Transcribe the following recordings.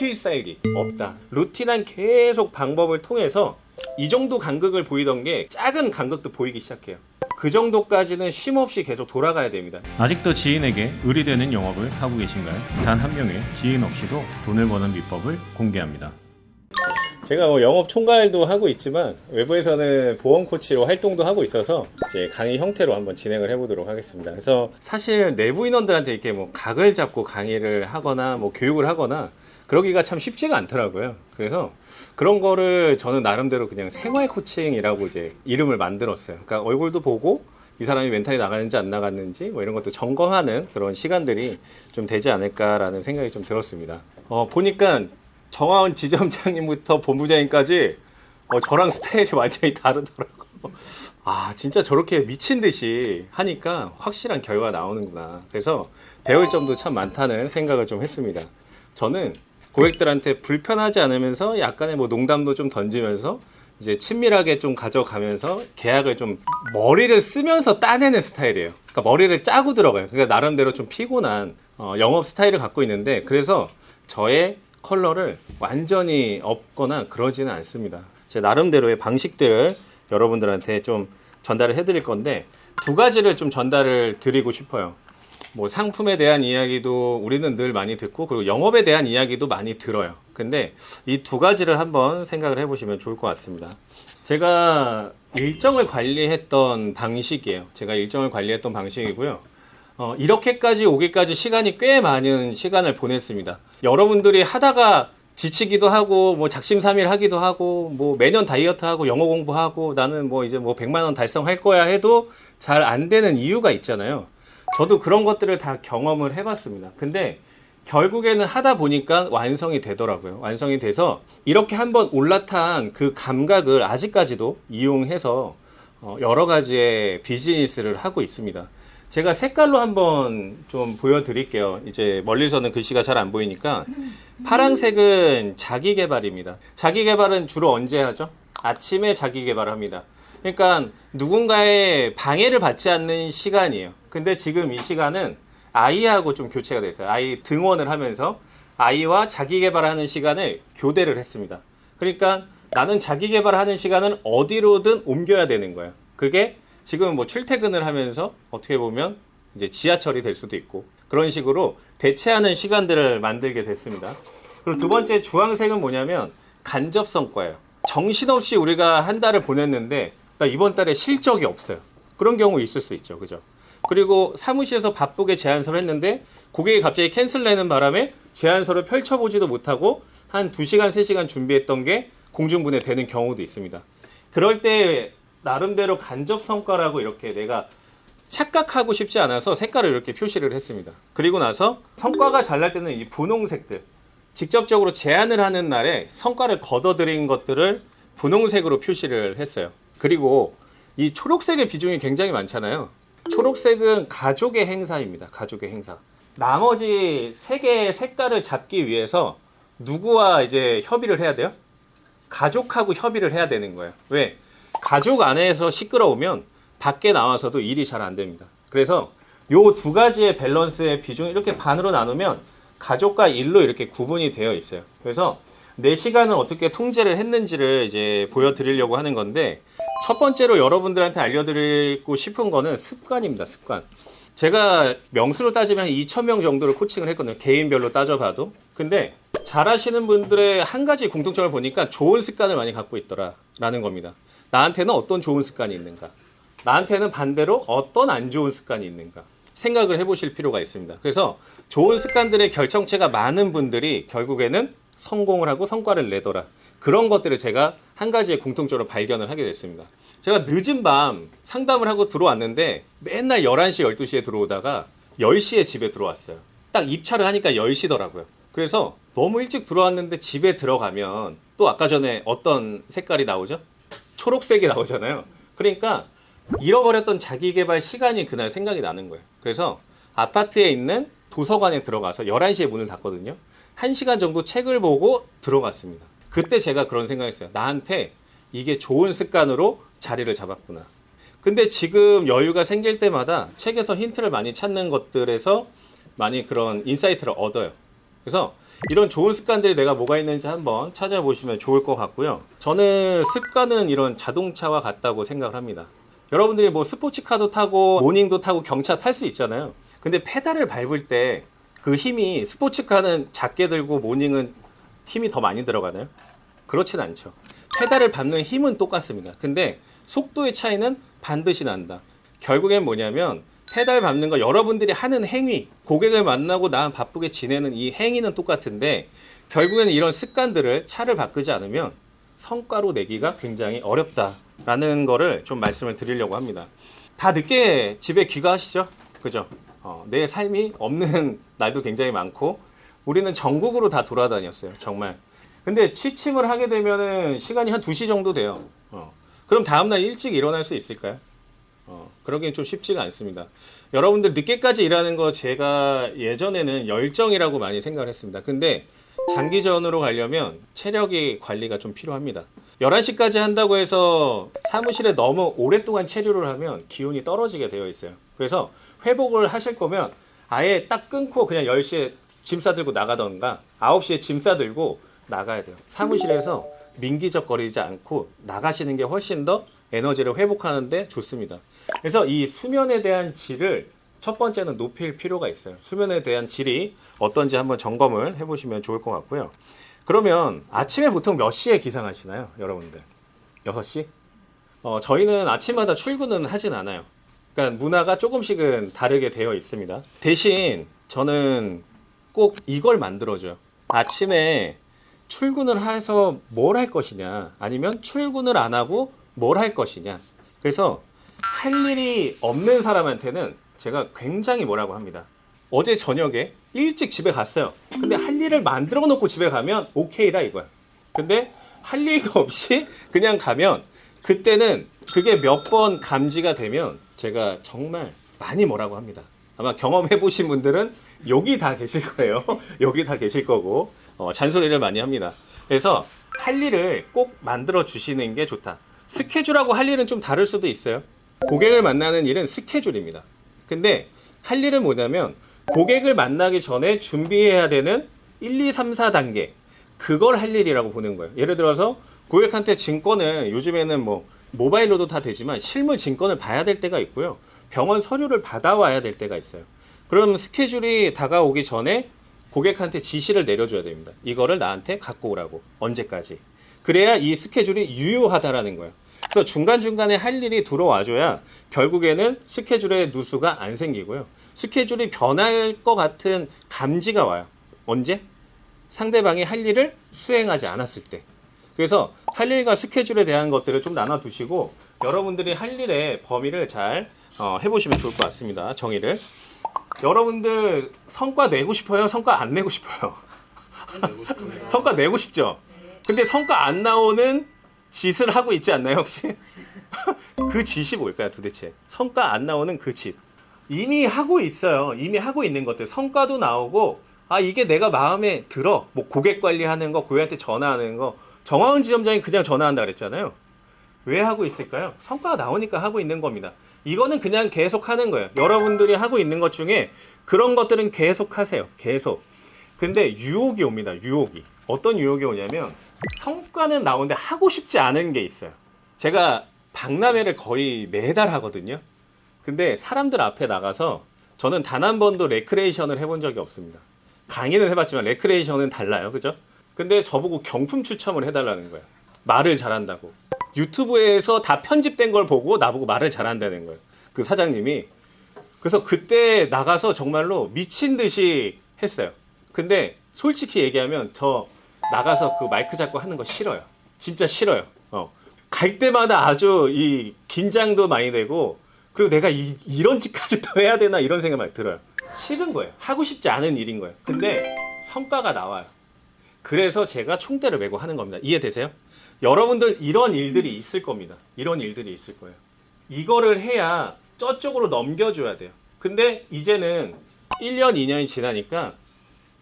필살기 없다. 루틴한 계속 방법을 통해서 이 정도 간극을 보이던 게 작은 간극도 보이기 시작해요. 그 정도까지는 쉼 없이 계속 돌아가야 됩니다. 아직도 지인에게 의리되는 영업을 하고 계신가요? 단 한 명의 지인 없이도 돈을 버는 비법을 공개합니다. 제가 뭐 영업 총괄도 하고 있지만 외부에서는 보험 코치로 활동도 하고 있어서 이제 강의 형태로 한번 진행을 해보도록 하겠습니다. 그래서 사실 내부 인원들한테 이렇게 뭐 각을 잡고 강의를 하거나 뭐 교육을 하거나 그러기가 참 쉽지가 않더라고요. 그래서 그런 거를 저는 나름대로 그냥 생활 코칭이라고 이제 이름을 만들었어요. 그러니까 얼굴도 보고 이 사람이 멘탈이 나가는지 안 나갔는지 뭐 이런 것도 점검하는 그런 시간들이 좀 되지 않을까라는 생각이 좀 들었습니다. 어, 보니까 정하원 지점장님부터 본부장님까지 어, 저랑 스타일이 완전히 다르더라고. 아, 진짜 저렇게 미친 듯이 하니까 확실한 결과가 나오는구나. 그래서 배울 점도 참 많다는 생각을 좀 했습니다. 저는 고객들한테 불편하지 않으면서 약간의 뭐 농담도 좀 던지면서 이제 친밀하게 좀 가져가면서 계약을 좀 머리를 쓰면서 따내는 스타일이에요. 그러니까 머리를 짜고 들어가요. 그러니까 나름대로 좀 피곤한 어, 영업 스타일을 갖고 있는데 그래서 저의 컬러를 완전히 없거나 그러지는 않습니다. 제 나름대로의 방식들을 여러분들한테 좀 전달을 해드릴 건데 두 가지를 좀 전달을 드리고 싶어요. 뭐 상품에 대한 이야기도 우리는 늘 많이 듣고 그리고 영업에 대한 이야기도 많이 들어요. 근데 이 두 가지를 한번 생각을 해보시면 좋을 것 같습니다. 제가 일정을 관리했던 방식이에요. 제가 일정을 관리했던 방식이고요. 어, 이렇게까지 오기까지 시간이 꽤 많은 시간을 보냈습니다. 여러분들이 하다가 지치기도 하고 뭐 작심삼일 하기도 하고 뭐 매년 다이어트 하고 영어 공부하고 나는 뭐 이제 뭐 100만 원 달성할 거야 해도 잘 안 되는 이유가 있잖아요. 저도 그런 것들을 다 경험을 해봤습니다. 근데 결국에는 하다 보니까 완성이 되더라고요. 완성이 돼서 이렇게 한번 올라탄 그 감각을 아직까지도 이용해서 어, 여러 가지의 비즈니스를 하고 있습니다. 제가 색깔로 한번 좀 보여드릴게요. 이제 멀리서는 글씨가 잘 안 보이니까 파란색은 자기 개발입니다. 자기 개발은 주로 언제 하죠? 아침에 자기 개발을 합니다. 그러니까 누군가의 방해를 받지 않는 시간이에요. 근데 지금 이 시간은 아이하고 좀 교체가 됐어요. 아이 등원을 하면서 아이와 자기 개발하는 시간을 교대를 했습니다. 그러니까 나는 자기 개발하는 시간은 어디로든 옮겨야 되는 거예요. 그게 지금 뭐 출퇴근을 하면서 어떻게 보면 이제 지하철이 될 수도 있고 그런 식으로 대체하는 시간들을 만들게 됐습니다. 그리고 두 번째 주황색은 뭐냐면 간접 성과예요. 정신없이 우리가 한 달을 보냈는데 나 이번 달에 실적이 없어요. 그런 경우 있을 수 있죠. 그죠? 그리고 사무실에서 바쁘게 제안서를 했는데 고객이 갑자기 캔슬 내는 바람에 제안서를 펼쳐보지도 못하고 한 2시간, 3시간 준비했던 게 공중분해 되는 경우도 있습니다. 그럴 때 나름대로 간접 성과라고 이렇게 내가 착각하고 싶지 않아서 색깔을 이렇게 표시를 했습니다. 그리고 나서 성과가 잘 날 때는 이 분홍색들 직접적으로 제안을 하는 날에 성과를 걷어들인 것들을 분홍색으로 표시를 했어요. 그리고 이 초록색의 비중이 굉장히 많잖아요. 초록색은 가족의 행사입니다. 가족의 행사. 나머지 세 개의 색깔을 잡기 위해서 누구와 이제 협의를 해야 돼요? 가족하고 협의를 해야 되는 거예요. 왜? 가족 안에서 시끄러우면 밖에 나와서도 일이 잘 안 됩니다. 그래서 요 두 가지의 밸런스의 비중을 이렇게 반으로 나누면 가족과 일로 이렇게 구분이 되어 있어요. 그래서 내 시간을 어떻게 통제를 했는지를 이제 보여드리려고 하는 건데 첫 번째로 여러분들한테 알려드리고 싶은 거는 습관입니다. 습관. 제가 명수로 따지면 2,000명 정도를 코칭을 했거든요. 개인별로 따져봐도. 근데 잘하시는 분들의 한 가지 공통점을 보니까 좋은 습관을 많이 갖고 있더라라는 겁니다. 나한테는 어떤 좋은 습관이 있는가? 나한테는 반대로 어떤 안 좋은 습관이 있는가? 생각을 해보실 필요가 있습니다. 그래서 좋은 습관들의 결정체가 많은 분들이 결국에는 성공을 하고 성과를 내더라. 그런 것들을 제가 한 가지의 공통적으로 발견을 하게 됐습니다. 제가 늦은 밤 상담을 하고 들어왔는데 맨날 11시, 12시에 들어오다가 10시에 집에 들어왔어요. 딱 입찰을 하니까 10시더라고요. 그래서 너무 일찍 들어왔는데 집에 들어가면 또 아까 전에 어떤 색깔이 나오죠? 초록색이 나오잖아요. 그러니까 잃어버렸던 자기 개발 시간이 그날 생각이 나는 거예요. 그래서 아파트에 있는 도서관에 들어가서 11시에 문을 닫거든요. 1시간 정도 책을 보고 들어갔습니다. 그때 제가 그런 생각했어요. 나한테 이게 좋은 습관으로 자리를 잡았구나. 근데 지금 여유가 생길 때마다 책에서 힌트를 많이 찾는 것들에서 많이 그런 인사이트를 얻어요. 그래서 이런 좋은 습관들이 내가 뭐가 있는지 한번 찾아보시면 좋을 것 같고요. 저는 습관은 이런 자동차와 같다고 생각을 합니다. 여러분들이 뭐 스포츠카도 타고 모닝도 타고 경차 탈 수 있잖아요. 근데 페달을 밟을 때 그 힘이 스포츠카는 작게 들고 모닝은 힘이 더 많이 들어가나요? 그렇진 않죠. 페달을 밟는 힘은 똑같습니다. 근데 속도의 차이는 반드시 난다. 결국엔 뭐냐면 페달 밟는 거 여러분들이 하는 행위, 고객을 만나고 나 바쁘게 지내는 이 행위는 똑같은데 결국에는 이런 습관들을 차를 바꾸지 않으면 성과로 내기가 굉장히 어렵다라는 거를 좀 말씀을 드리려고 합니다. 다 늦게 집에 귀가하시죠? 그죠? 어, 내 삶이 없는 날도 굉장히 많고 우리는 전국으로 다 돌아다녔어요. 정말. 근데 취침을 하게 되면은 시간이 한 2시 정도 돼요. 어. 그럼 다음날 일찍 일어날 수 있을까요? 어, 그러기엔 좀 쉽지가 않습니다. 여러분들 늦게까지 일하는 거 제가 예전에는 열정이라고 많이 생각을 했습니다. 근데 장기전으로 가려면 체력이 관리가 좀 필요합니다. 11시까지 한다고 해서 사무실에 너무 오랫동안 체류를 하면 기운이 떨어지게 되어 있어요. 그래서 회복을 하실 거면 아예 딱 끊고 그냥 10시에 짐 싸들고 나가던가 9시에 짐 싸들고 나가야 돼요. 사무실에서 민기적거리지 않고 나가시는 게 훨씬 더 에너지를 회복하는데 좋습니다. 그래서 이 수면에 대한 질을 첫 번째는 높일 필요가 있어요. 수면에 대한 질이 어떤지 한번 점검을 해보시면 좋을 것 같고요. 그러면 아침에 보통 몇 시에 기상하시나요, 여러분들? 6시? 어, 저희는 아침마다 출근은 하진 않아요. 그러니까 문화가 조금씩은 다르게 되어 있습니다. 대신 저는 꼭 이걸 만들어줘요. 아침에 출근을 해서 뭘 할 것이냐, 아니면 출근을 안 하고 뭘 할 것이냐. 그래서 할 일이 없는 사람한테는 제가 굉장히 뭐라고 합니다. 어제 저녁에 일찍 집에 갔어요. 근데 할 일을 만들어 놓고 집에 가면 오케이라 이거야. 근데 할 일도 없이 그냥 가면 그때는 그게 몇 번 감지가 되면 제가 정말 많이 뭐라고 합니다. 아마 경험해 보신 분들은 여기 다 계실 거예요. 여기 다 계실 거고 어, 잔소리를 많이 합니다. 그래서 할 일을 꼭 만들어 주시는 게 좋다. 스케줄하고 할 일은 좀 다를 수도 있어요. 고객을 만나는 일은 스케줄입니다. 근데 할 일은 뭐냐면 고객을 만나기 전에 준비해야 되는 1, 2, 3, 4단계 그걸 할 일이라고 보는 거예요. 예를 들어서 고객한테 증권을 요즘에는 뭐 모바일로도 다 되지만 실물 증권을 봐야 될 때가 있고요. 병원 서류를 받아와야 될 때가 있어요. 그럼 스케줄이 다가오기 전에 고객한테 지시를 내려줘야 됩니다. 이거를 나한테 갖고 오라고. 언제까지. 그래야 이 스케줄이 유효하다라는 거예요. 그래서 중간중간에 할 일이 들어와줘야 결국에는 스케줄에 누수가 안 생기고요. 스케줄이 변할 것 같은 감지가 와요. 언제? 상대방이 할 일을 수행하지 않았을 때. 그래서 할 일과 스케줄에 대한 것들을 좀 나눠두시고 여러분들이 할 일의 범위를 잘 어, 해보시면 좋을 것 같습니다. 정의를. 여러분들 성과 내고 싶어요? 성과 안 내고 싶어요? 성과 내고 싶죠? 근데 성과 안 나오는 짓을 하고 있지 않나요, 혹시? 그 짓이 뭘까요, 도대체? 성과 안 나오는 그 짓. 이미 하고 있어요. 이미 하고 있는 것들. 성과도 나오고, 아, 이게 내가 마음에 들어. 뭐, 고객 관리하는 거, 고객한테 전화하는 거. 정화은 지점장이 그냥 전화한다 그랬잖아요. 왜 하고 있을까요? 성과가 나오니까 하고 있는 겁니다. 이거는 그냥 계속 하는 거예요. 여러분들이 하고 있는 것 중에 그런 것들은 계속 하세요. 계속. 근데 유혹이 옵니다. 유혹이. 어떤 유혹이 오냐면 성과는 나오는데 하고 싶지 않은 게 있어요. 제가 박람회를 거의 매달 하거든요. 근데 사람들 앞에 나가서 저는 단 한 번도 레크레이션을 해본 적이 없습니다. 강의는 해봤지만 레크레이션은 달라요. 그죠? 근데 저보고 경품 추첨을 해달라는 거예요. 말을 잘한다고. 유튜브에서 다 편집된 걸 보고 나보고 말을 잘한다는 거예요. 그 사장님이. 그래서 그때 나가서 정말로 미친 듯이 했어요. 근데 솔직히 얘기하면 저 나가서 그 마이크 잡고 하는 거 싫어요. 진짜 싫어요. 어. 갈 때마다 아주 이 긴장도 많이 되고 그리고 내가 이, 이런 짓까지 또 해야 되나 이런 생각 많이 들어요. 싫은 거예요. 하고 싶지 않은 일인 거예요. 근데 성과가 나와요. 그래서 제가 총대를 메고 하는 겁니다. 이해되세요? 여러분들 이런 일들이 있을 겁니다. 이런 일들이 있을 거예요. 이거를 해야 저쪽으로 넘겨줘야 돼요. 근데 이제는 1년, 2년이 지나니까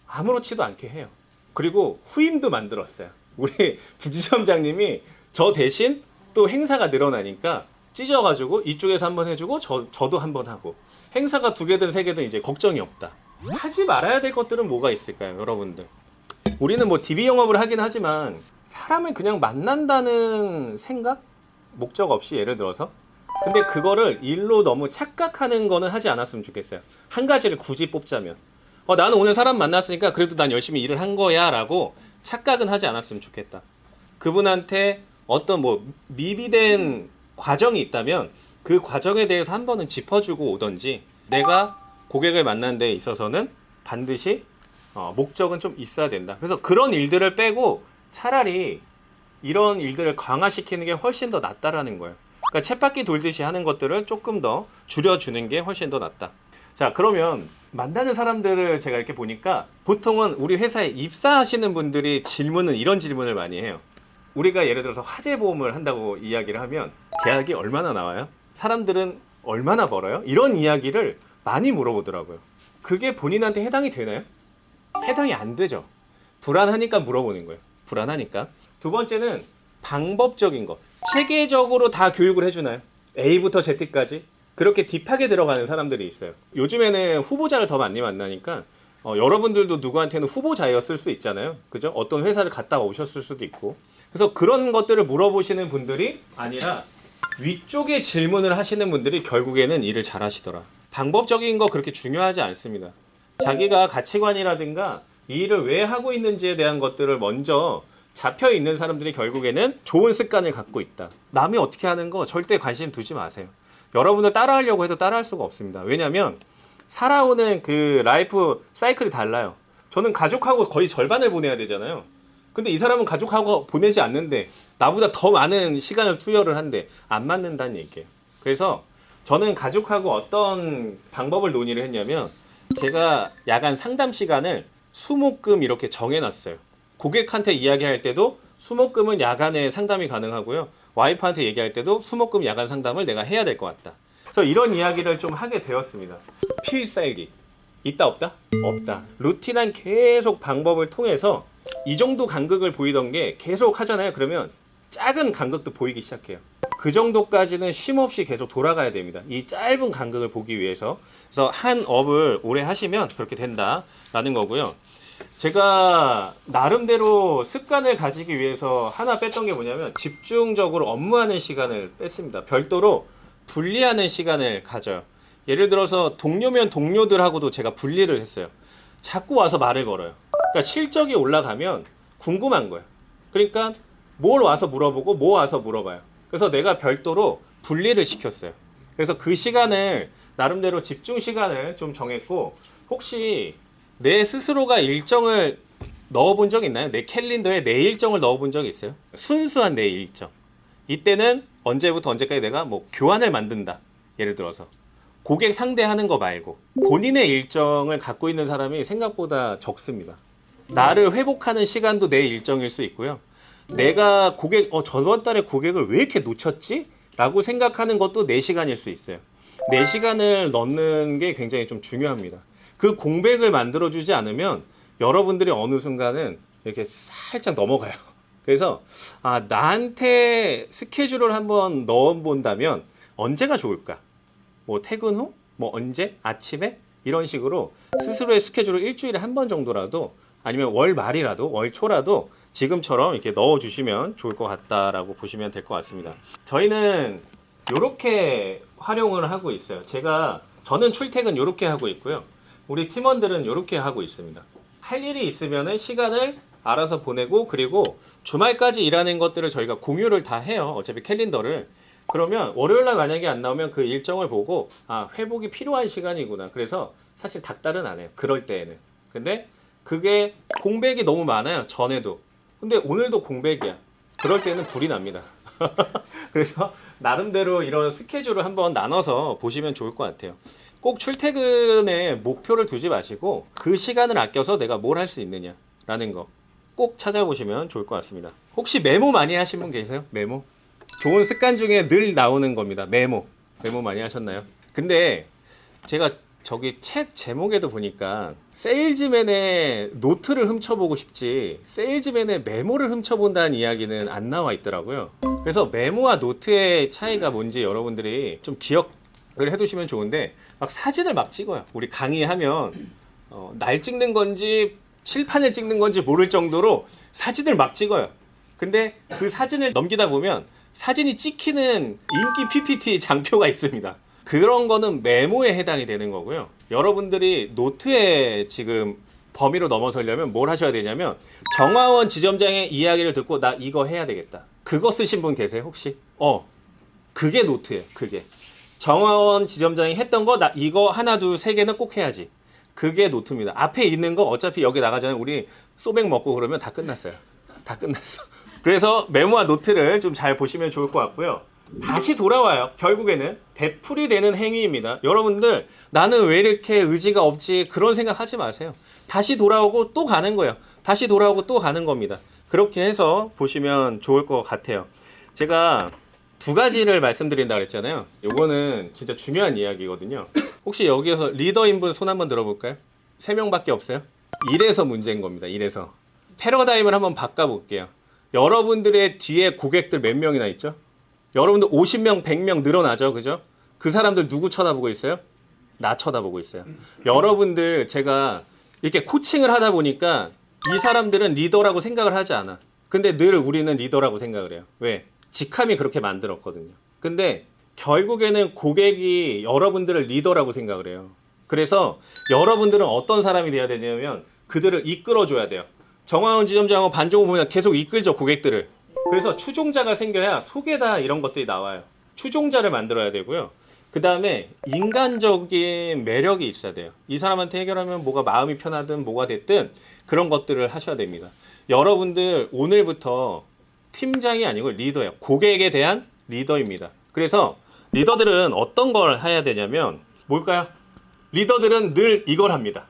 아무렇지도 않게 해요. 그리고 후임도 만들었어요. 우리 부지점장님이 저 대신 또 행사가 늘어나니까 찢어가지고 이쪽에서 한번 해주고 저, 저도 한번 하고 행사가 두 개든 세 개든 이제 걱정이 없다. 하지 말아야 될 것들은 뭐가 있을까요, 여러분들? 우리는 뭐 DB 영업을 하긴 하지만 사람을 그냥 만난다는 생각? 목적 없이 예를 들어서 근데 그거를 일로 너무 착각하는 거는 하지 않았으면 좋겠어요. 한 가지를 굳이 뽑자면 어, 나는 오늘 사람 만났으니까 그래도 난 열심히 일을 한 거야 라고 착각은 하지 않았으면 좋겠다. 그분한테 어떤 뭐 미비된 과정이 있다면 그 과정에 대해서 한 번은 짚어주고 오던지 내가 고객을 만난 데 있어서는 반드시 어, 목적은 좀 있어야 된다. 그래서 그런 일들을 빼고 차라리 이런 일들을 강화시키는 게 훨씬 더 낫다라는 거예요. 그러니까 쳇바퀴 돌듯이 하는 것들을 조금 더 줄여주는 게 훨씬 더 낫다. 자, 그러면 만나는 사람들을 제가 이렇게 보니까 보통은 우리 회사에 입사하시는 분들이 질문은 이런 질문을 많이 해요. 우리가 예를 들어서 화재 보험을 한다고 이야기를 하면 계약이 얼마나 나와요? 사람들은 얼마나 벌어요? 이런 이야기를 많이 물어보더라고요. 그게 본인한테 해당이 되나요? 해당이 안 되죠. 불안하니까 물어보는 거예요. 불안하니까. 두 번째는 방법적인 거. 체계적으로 다 교육을 해주나요? A부터 Z까지? 그렇게 딥하게 들어가는 사람들이 있어요. 요즘에는 후보자를 더 많이 만나니까 어, 여러분들도 누구한테는 후보자였을 수 있잖아요. 그죠? 어떤 회사를 갔다 오셨을 수도 있고. 그래서 그런 것들을 물어보시는 분들이 아니라 위쪽에 질문을 하시는 분들이 결국에는 일을 잘 하시더라. 방법적인 거 그렇게 중요하지 않습니다. 자기가 가치관이라든가 이 일을 왜 하고 있는지에 대한 것들을 먼저 잡혀 있는 사람들이 결국에는 좋은 습관을 갖고 있다. 남이 어떻게 하는 거 절대 관심 두지 마세요. 여러분들 따라하려고 해도 따라할 수가 없습니다. 왜냐하면 살아오는 그 라이프 사이클이 달라요. 저는 가족하고 거의 절반을 보내야 되잖아요. 근데 이 사람은 가족하고 보내지 않는데 나보다 더 많은 시간을 투여를 한데 안 맞는다는 얘기예요. 그래서 저는 가족하고 어떤 방법을 논의를 했냐면 제가 야간 상담 시간을 수목금 이렇게 정해놨어요. 고객한테 이야기할 때도 수목금은 야간에 상담이 가능하고요. 와이프한테 얘기할 때도 수목금 야간 상담을 내가 해야 될 것 같다. 그래서 이런 이야기를 좀 하게 되었습니다. 필살기. 있다 없다? 없다. 루틴한 계속 방법을 통해서 이 정도 간극을 보이던 게 계속 하잖아요. 그러면 작은 간극도 보이기 시작해요. 그 정도까지는 쉼 없이 계속 돌아가야 됩니다. 이 짧은 간극을 보기 위해서. 그래서 한 업을 오래 하시면 그렇게 된다라는 거고요. 제가 나름대로 습관을 가지기 위해서 하나 뺐던 게 뭐냐면 집중적으로 업무하는 시간을 뺐습니다. 별도로 분리하는 시간을 가져요. 예를 들어서 동료면 동료들하고도 제가 분리를 했어요. 자꾸 와서 말을 걸어요. 그러니까 실적이 올라가면 궁금한 거예요. 그러니까 뭘 와서 물어보고 뭐 와서 물어봐요. 그래서 내가 별도로 분리를 시켰어요. 그래서 그 시간을 나름대로 집중 시간을 좀 정했고 혹시 내 스스로가 일정을 넣어본 적 있나요? 내 캘린더에 내 일정을 넣어본 적 있어요? 순수한 내 일정. 이때는 언제부터 언제까지 내가 뭐 교환을 만든다. 예를 들어서 고객 상대하는 거 말고 본인의 일정을 갖고 있는 사람이 생각보다 적습니다. 나를 회복하는 시간도 내 일정일 수 있고요. 내가 고객 어 저번 달에 고객을 왜 이렇게 놓쳤지? 라고 생각하는 것도 내 시간일 수 있어요. 내 시간을 넣는 게 굉장히 좀 중요합니다. 그 공백을 만들어 주지 않으면 여러분들이 어느 순간은 이렇게 살짝 넘어가요. 그래서 아 나한테 스케줄을 한번 넣어 본다면 언제가 좋을까? 뭐 퇴근 후? 뭐 언제? 아침에? 이런 식으로 스스로의 스케줄을 일주일에 한 번 정도라도 아니면 월 말이라도 월 초라도 지금처럼 이렇게 넣어 주시면 좋을 것 같다라고 보시면 될 것 같습니다. 저희는 이렇게 활용을 하고 있어요. 제가 저는 출퇴근 이렇게 하고 있고요. 우리 팀원들은 이렇게 하고 있습니다. 할 일이 있으면 시간을 알아서 보내고 그리고 주말까지 일하는 것들을 저희가 공유를 다 해요. 어차피 캘린더를. 그러면 월요일 날 만약에 안 나오면 그 일정을 보고 아 회복이 필요한 시간이구나. 그래서 사실 닥달은 안 해요. 그럴 때에는. 근데 그게 공백이 너무 많아요. 전에도. 근데 오늘도 공백이야. 그럴 때는 불이 납니다. 그래서 나름대로 이런 스케줄을 한번 나눠서 보시면 좋을 것 같아요. 꼭 출퇴근에 목표를 두지 마시고 그 시간을 아껴서 내가 뭘 할 수 있느냐라는 거 꼭 찾아보시면 좋을 것 같습니다. 혹시 메모 많이 하신 분 계세요? 메모? 좋은 습관 중에 늘 나오는 겁니다. 메모. 메모 많이 하셨나요? 근데 제가 저기 책 제목에도 보니까 세일즈맨의 노트를 훔쳐보고 싶지 세일즈맨의 메모를 훔쳐본다는 이야기는 안 나와 있더라고요. 그래서 메모와 노트의 차이가 뭔지 여러분들이 좀 기억을 해두시면 좋은데 막 사진을 막 찍어요. 우리 강의하면 어, 날 찍는 건지 칠판을 찍는 건지 모를 정도로 사진을 막 찍어요. 근데 그 사진을 넘기다 보면 사진이 찍히는 인기 PPT 장표가 있습니다. 그런 거는 메모에 해당이 되는 거고요. 여러분들이 노트에 지금 범위로 넘어서려면 뭘 하셔야 되냐면 정화원 지점장의 이야기를 듣고 나 이거 해야 되겠다. 그거 쓰신 분 계세요 혹시? 어, 그게 노트예요. 그게 정화원 지점장이 했던 거 나 이거 하나 둘 세 개는 꼭 해야지. 그게 노트입니다. 앞에 있는 거 어차피 여기 나가잖아요. 우리 소맥 먹고 그러면 다 끝났어요. 다 끝났어. 그래서 메모와 노트를 좀 잘 보시면 좋을 것 같고요. 다시 돌아와요. 결국에는 되풀이 되는 행위입니다. 여러분들 나는 왜 이렇게 의지가 없지 그런 생각 하지 마세요. 다시 돌아오고 또 가는 거예요. 다시 돌아오고 또 가는 겁니다. 그렇게 해서 보시면 좋을 것 같아요. 제가 두 가지를 말씀드린다 그랬잖아요. 요거는 진짜 중요한 이야기거든요. 혹시 여기에서 리더인 분 손 한번 들어볼까요? 세 명밖에 없어요. 이래서 문제인 겁니다. 이래서 패러다임을 한번 바꿔볼게요. 여러분들의 뒤에 고객들 몇 명이나 있죠? 여러분들 50명, 100명 늘어나죠, 그죠? 그 사람들 누구 쳐다보고 있어요? 나 쳐다보고 있어요. 여러분들 제가 이렇게 코칭을 하다 보니까 이 사람들은 리더라고 생각을 하지 않아. 근데 늘 우리는 리더라고 생각을 해요. 왜? 직함이 그렇게 만들었거든요. 근데 결국에는 고객이 여러분들을 리더라고 생각을 해요. 그래서 여러분들은 어떤 사람이 돼야 되냐면 그들을 이끌어줘야 돼요. 정화원 지점장하고 반종호 보면 계속 이끌죠 고객들을. 그래서 추종자가 생겨야 속에다 이런 것들이 나와요. 추종자를 만들어야 되고요. 그 다음에 인간적인 매력이 있어야 돼요. 이 사람한테 해결하면 뭐가 마음이 편하든 뭐가 됐든 그런 것들을 하셔야 됩니다. 여러분들 오늘부터 팀장이 아니고 리더예요. 고객에 대한 리더입니다. 그래서 리더들은 어떤 걸 해야 되냐면 뭘까요? 리더들은 늘 이걸 합니다.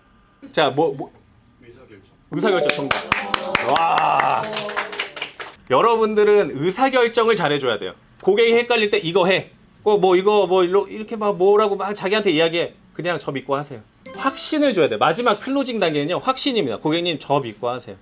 자, 뭐, 뭐 의사결정 정답. 와. 여러분들은 의사결정을 잘해줘야 돼요. 고객이 헷갈릴 때 이거 해. 꼭뭐 이거 뭐 이렇게 막 뭐라고 막 자기한테 이야기해. 그냥 저 믿고 하세요. 확신을 줘야 돼요. 마지막 클로징 단계는요. 확신입니다. 고객님 저 믿고 하세요.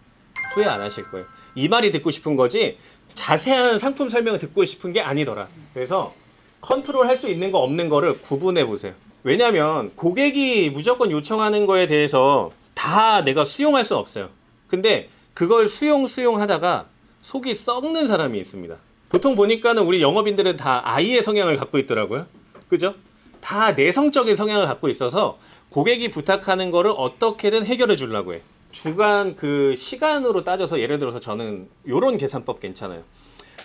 후회 안 하실 거예요. 이 말이 듣고 싶은 거지 자세한 상품 설명을 듣고 싶은 게 아니더라. 그래서 컨트롤 할 수 있는 거 없는 거를 구분해 보세요. 왜냐하면 고객이 무조건 요청하는 거에 대해서 다 내가 수용할 수 없어요. 근데 그걸 수용 수용하다가 속이 썩는 사람이 있습니다. 보통 보니까는 우리 영업인들은 다 아이의 성향을 갖고 있더라고요. 그죠? 다 내성적인 성향을 갖고 있어서 고객이 부탁하는 거를 어떻게든 해결해 주려고 해. 주간 그 시간으로 따져서 예를 들어서 저는 요런 계산법 괜찮아요.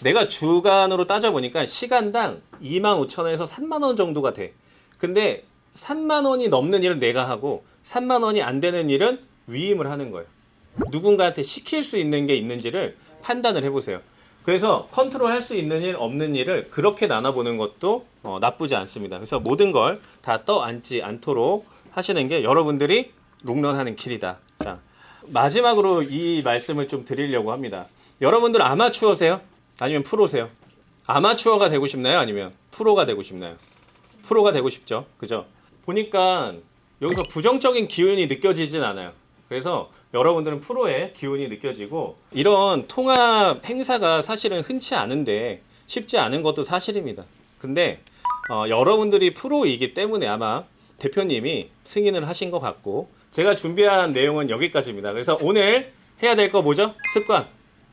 내가 주간으로 따져보니까 시간당 2만 5천 원에서 3만 원 정도가 돼. 근데 3만 원이 넘는 일은 내가 하고 3만 원이 안 되는 일은 위임을 하는 거예요. 누군가한테 시킬 수 있는 게 있는지를 판단을 해보세요. 그래서 컨트롤 할 수 있는 일, 없는 일을 그렇게 나눠보는 것도 어, 나쁘지 않습니다. 그래서 모든 걸 다 떠안지 않도록 하시는 게 여러분들이 롱런하는 길이다. 자, 마지막으로 이 말씀을 좀 드리려고 합니다. 여러분들 아마추어세요? 아니면 프로세요? 아마추어가 되고 싶나요? 아니면 프로가 되고 싶나요? 프로가 되고 싶죠. 그죠? 보니까 여기서 부정적인 기운이 느껴지진 않아요. 그래서 여러분들은 프로의 기운이 느껴지고 이런 통합 행사가 사실은 흔치 않은데 쉽지 않은 것도 사실입니다. 근데 어, 여러분들이 프로이기 때문에 아마 대표님이 승인을 하신 것 같고 제가 준비한 내용은 여기까지입니다. 그래서 오늘 해야 될 거 뭐죠? 습관.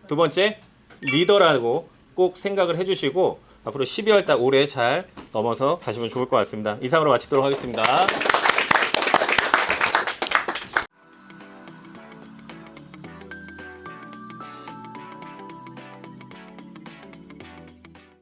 두 번째 리더라고 꼭 생각을 해주시고 앞으로 12월 달 올해 잘 넘어서 가시면 좋을 것 같습니다. 이상으로 마치도록 하겠습니다.